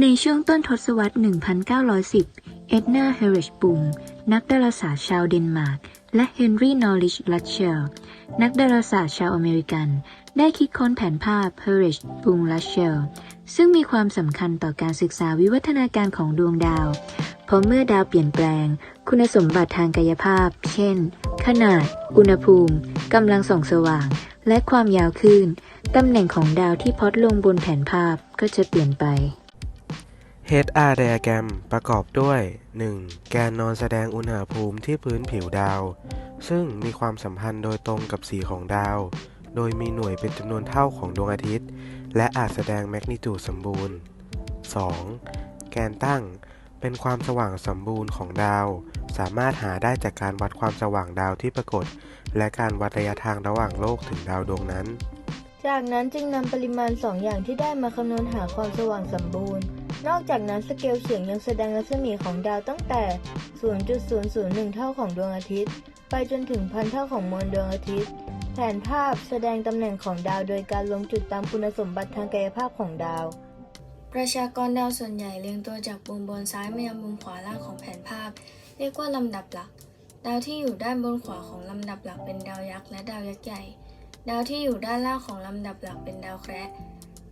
ในช่วงต้นทศวรรษ 1910 เอ็ดนา เฮริชบุงนักดาราศาสตร์ชาวเดนมาร์ก และเฮนรี่ นอริช ลัตเชล นักดาราศาสตร์ชาวอเมริกัน ได้คิดค้นแผนภาพ เฮริชบุงลัตเชล ซึ่งมีความสำคัญต่อการศึกษาวิวัฒนาการของดวงดาว เพราะเมื่อดาวเปลี่ยนแปลง คุณสมบัติทางกายภาพ เช่น ขนาด อุณหภูมิ กำลังส่องสว่าง และความยาวคลื่นตำแหน่งของดาวที่พอตลงบนแผนภาพก็จะเปลี่ยนไป HR diagram ประกอบด้วย 1. แกนนอนแสดงอุณหภูมิที่พื้นผิวดาว ซึ่งมีความสัมพันธ์โดยตรงกับสีของดาว โดยมีหน่วยเป็นจำนวนเท่าของดวงอาทิตย์ และอาจแสดงแมกนิจูดสมบูรณ์ 2. แกนตั้ง เป็นความสว่างสมบูรณ์ของดาว สามารถหาได้จากการวัดความสว่างดาวที่ปรากฏ และการวัดระยะทางระหว่างโลกถึงดาวดวงนั้น จากนั้นจึงนำปริมาณ 2 อย่างที่ได้มาคำนวณหาความสว่างสมบูรณ์ นอกจากนั้นสเกลเสียงยังแสดงรัศมีของดาวตั้งแต่ 0.001 เท่าของดวงอาทิตย์ ไปจนถึงพันเท่าของมวลดวงอาทิตย์ แผนภาพแสดงตำแหน่งของดาวโดยการลงจุดตามคุณสมบัติทางกายภาพของดาว ประชากรดาวส่วนใหญ่เรียงตัวจากมุมบนซ้ายมายังมุมขวาล่างของแผนภาพ เรียกว่าลำดับหลัก ดาวที่อยู่ด้านบนขวาของลำดับหลักเป็นดาวยักษ์และดาวยักษ์ใหญ่ ดาวที่อยู่ด้านล่างของลำดับหลักเป็นดาวแคระ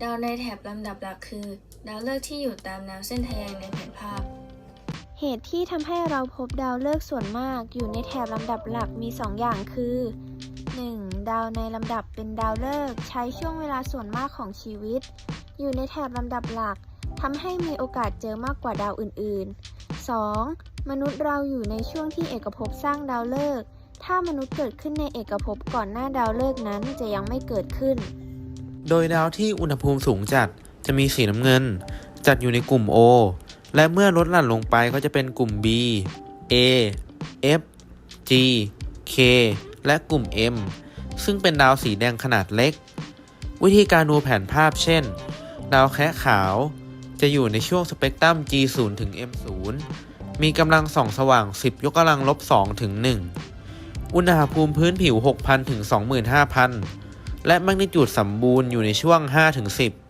ดาวในแถบลำดับหลักคือ ดาวฤกษ์ที่อยู่ตามแนวเส้นทะแยงในแผนภาพ เหตุที่ทำให้เราพบดาวฤกษ์ส่วนมาก อยู่ในแถบลำดับหลักมี 2 อย่างคือ 1. ดาวในลำดับเป็นดาวฤกษ์ใช้ช่วงเวลาส่วนมากของชีวิต อยู่ในแถบลำดับหลักทำให้มีโอกาสเจอมากกว่าดาวอื่นๆ 2. มนุษย์เราอยู่ในช่วงที่เอกภพสร้างดาวฤกษ์ถ้ามนุษย์เกิดขึ้นในเอกภพก่อนหน้าดาวฤกษ์นั้นจะยังไม่เกิดขึ้น โดยดาวที่อุณหภูมิสูงจัดจะมีสีน้ำเงิน จัดอยู่ในกลุ่ม O และเมื่อลดหลั่นลงไปก็จะเป็นกลุ่ม B A F G K และกลุ่ม M ซึ่งเป็นดาวสีแดงขนาดเล็ก วิธีการดูแผนภาพเช่น ดาวแคะขาว จะอยู่ในช่วงสเปกตรัม G0 ถึง M0 มีกำลังส่องสว่าง 10 ยกกำลังลบ2ถึง 1 อุณหภูมิพื้นผิว 6,000 ถึง 25,000 และแมกนิจูดสมบูรณ์อยู่ในช่วง 5 ถึง 10